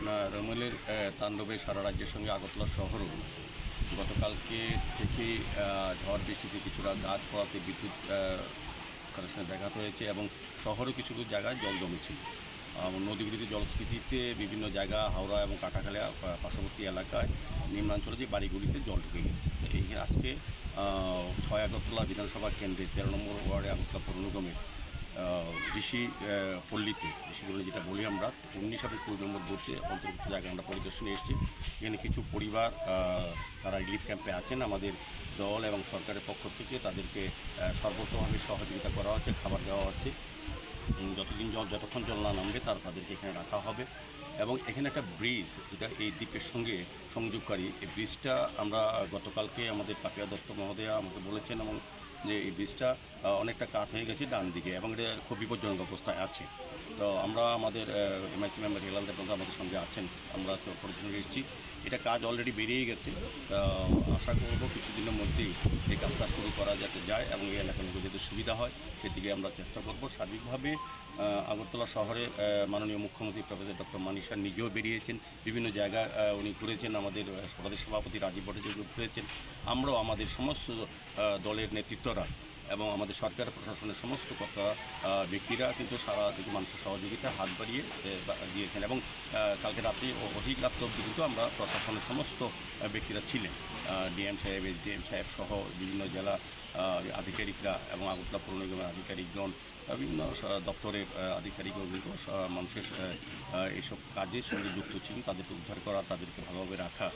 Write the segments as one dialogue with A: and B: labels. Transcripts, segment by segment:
A: না রমলের তাণ্ডবে সারা রাজ্যের সঙ্গে আগরতলা শহরও গতকালকে থেকে ঝড় বৃষ্টিতে কিছুটা গাছ পড়াতে বিদ্যুৎ কানেকশনে ব্যাঘাত হয়েছে এবং শহরেও কিছু কিছু জায়গায় জল জমেছিল আহ, নদীগুলিতে জলস্ফীতিতে বিভিন্ন জায়গা হাওড়া এবং কাটাখালিয়া পা- পার্শ্ববর্তী এলাকায় নিম্নাঞ্চলে যে বাড়িগুলিতে জল ঢুকে গেছে। এই আজকে ছয় আগরতলা বিধানসভা কেন্দ্রে তেরো নম্বর ওয়ার্ডে আগরতলা পৌর নিগমের ঋষি পল্লীতে ঋষিগুলো যেটা বলি আমরা, উনিশ এবং কুড়ি নম্বর বুথে অন্তর্ভুক্ত জায়গায় আমরা পরিদর্শনে এসেছি। এখানে কিছু পরিবার তারা রিলিফ ক্যাম্পে আছেন। আমাদের দল এবং সরকারের পক্ষ থেকে তাদেরকে সর্বতভাবে সহযোগিতা করা হচ্ছে, খাবার দেওয়া হচ্ছে। যতদিন জল, যতক্ষণ জল না নামবে, তার তাদেরকে এখানে রাখা হবে। এবং এখানে একটা ব্রিজ যেটা এই দ্বীপের সঙ্গে সংযোগকারী। এই ব্রিজটা আমরা গতকালকে আমাদের পাপিয়া দত্ত মহোদয়া আমাকে বলেছেন এবং যে এই ব্রিজটা অনেকটা কাট হয়ে গেছে ডান দিকে এবং এটা খুব বিপজ্জনক অবস্থায় আছে। তো আমরা আমাদের এমআইসি মেম্বার হেলালদের বন্ধু আমাদের সঙ্গে আছেন। আমরা এসেছি। এটা কাজ অলরেডি বেরিয়ে গেছে। আশা করব কিছুদিনের মধ্যেই এই কাজটা শুরু করা যাতে যায় এবং এই এলাকার লোকের যাতে সুবিধা হয় সেদিকে আমরা চেষ্টা করব। সার্বিকভাবে আগরতলা শহরে মাননীয় মুখ্যমন্ত্রী প্রফেসর ডক্টর মানিশা নিজেও বেরিয়েছেন। বিভিন্ন জায়গায় আহ, উনি ঘুরেছেন আমাদের সভাপতি রাজীব ভট্টাচার্য ঘুরেছেন। আমরাও আমাদের সমস্ত দলের নেতৃত্বরা এবং আমাদের সরকার, প্রশাসনের সমস্ত কথা ব্যক্তিরা কিন্তু সারা দিকে মানুষের সহযোগিতা হাত বাড়িয়ে দিয়েছেন এবং কালকে রাতে ও- অধিক রাত্র অবধি কিন্তু আমরা প্রশাসনের সমস্ত ব্যক্তিরা ছিলেন। ডিএম সাহেব এস ডিএম সাহেব সহ বিভিন্ন জেলা আধিকারিকরা এবং আগরতলা পৌর নিগমের আধিকারিকগণ বিভিন্ন দপ্তরের আধিকারিকগণ কিন্তু মানুষের এইসব কাজের সঙ্গে যুক্ত ছিলেন। তাদেরকে উদ্ধার করা, তাদেরকে ভালোভাবে রাখা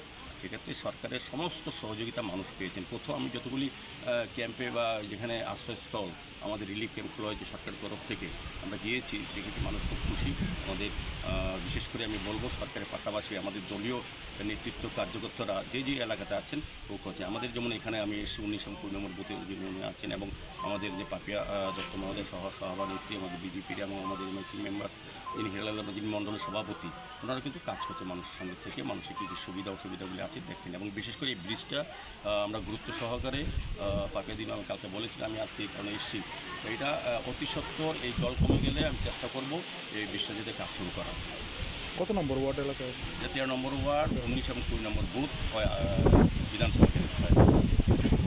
A: সেক্ষেত্রে সরকারের সমস্ত সহযোগিতা মানুষ পেয়েছেন। প্রথম আমি যতগুলি ক্যাম্পে বা যেখানে আশ্রয়স্থল, আমাদের রিলিফ ক্যাম্পগুলো হয়েছে সরকারের তরফ থেকে, আমরা গিয়েছি, দেখেছি মানুষ খুব খুশি। আমাদের বিশেষ করে আমি বলব সরকারের পাশাপাশি আমাদের দলীয় নেতৃত্ব কার্যকর্তারা, যে যে এলাকাতে আছেন ও আছে আমাদের যেমন এখানে আমি এসে উনিশ এবং কুড়ি নম্বর বুথে উনি আছেন, এবং আমাদের যে পাপিয়া দত্ত মহোদয় সহ সভাপতি আমাদের বিজেপির এবং আমাদের এমএসি মেম্বার যিনি হেলাল যিনি মণ্ডলের সভাপতি, ওনারা কিন্তু কাজ করছে মানুষের সঙ্গে থেকে, মানুষের কী কী সুবিধা, অসুবিধাগুলি আছে দেখছেন। এবং বিশেষ করে এই ব্রিজটা আমরা গুরুত্ব সহকারে পাকিয়ে দিন আমি কালকে বলেছিলাম আমি আজকে এই কারণে এসেছি। তো এটা অতি সত্বর এই জল কমে গেলে আমি চেষ্টা করব এই ব্রিজটা যেতে কাজ শুরু করা
B: কত নম্বর ওয়ার্ড এলাকায়?
A: তেরো নম্বর ওয়ার্ড উনিশ এবং কুড়ি নম্বর বুথ বিধানসভা